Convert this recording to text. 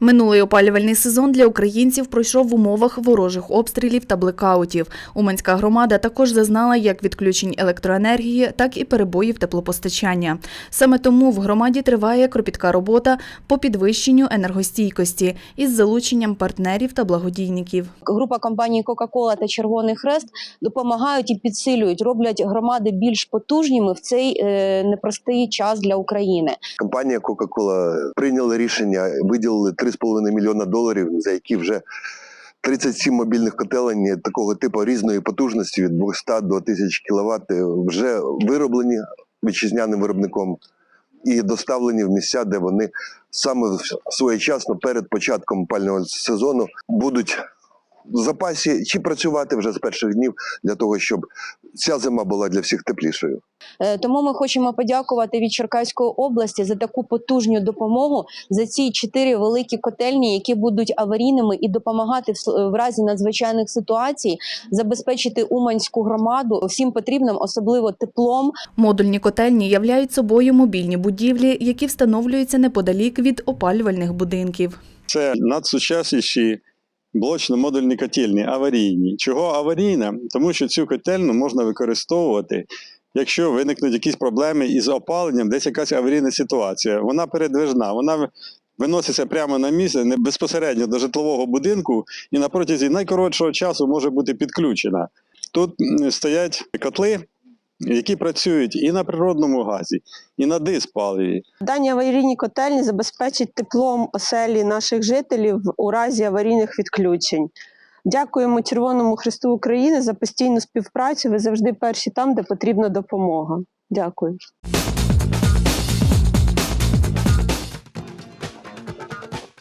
Минулий опалювальний сезон для українців пройшов в умовах ворожих обстрілів та блекаутів. Уманська громада також зазнала як відключень електроенергії, так і перебоїв теплопостачання. Саме тому в громаді триває кропітка робота по підвищенню енергостійкості із залученням партнерів та благодійників. Група компаній Coca-Cola та Червоний Хрест допомагають і підсилюють, роблять громади більш потужніми в цей е, непростий час для України. Компанія Coca-Cola прийняла рішення, виділили 3,5 мільйона доларів, за які вже 37 мобільних котелень такого типу різної потужності від 200 до 1000 кВт вже вироблені вітчизняним виробником і доставлені в місця, де вони саме своєчасно перед початком опального сезону будуть запасі чи працювати вже з перших днів для того, щоб ця зима була для всіх теплішою. Е, Тому ми хочемо подякувати від Черкаської області за таку потужну допомогу за ці чотири великі котельні, які будуть аварійними і допомагати в в разі надзвичайних ситуацій забезпечити Уманську громаду всім потрібним, особливо теплом, Модульні котельні являють собою мобільні будівлі, які встановлюються неподалік від опалювальних будинків. Це надсучасніші блочно-модульні котельні, аварійні. Чого аварійна? Тому що цю котельну можна використовувати, якщо виникнуть якісь проблеми із опаленням, десь якась аварійна ситуація. Вона передвижна, вона виноситься прямо на місце, безпосередньо до житлового будинку, і на протязі найкоротшого часу може бути підключена. Тут стоять котли, які працюють і на природному газі, і на диспаливі. Дані аварійні котельні забезпечать теплом оселі наших жителів у разі аварійних відключень. Дякуємо Червоному Христу України за постійну співпрацю. Ви завжди перші там, де потрібна допомога. Дякую.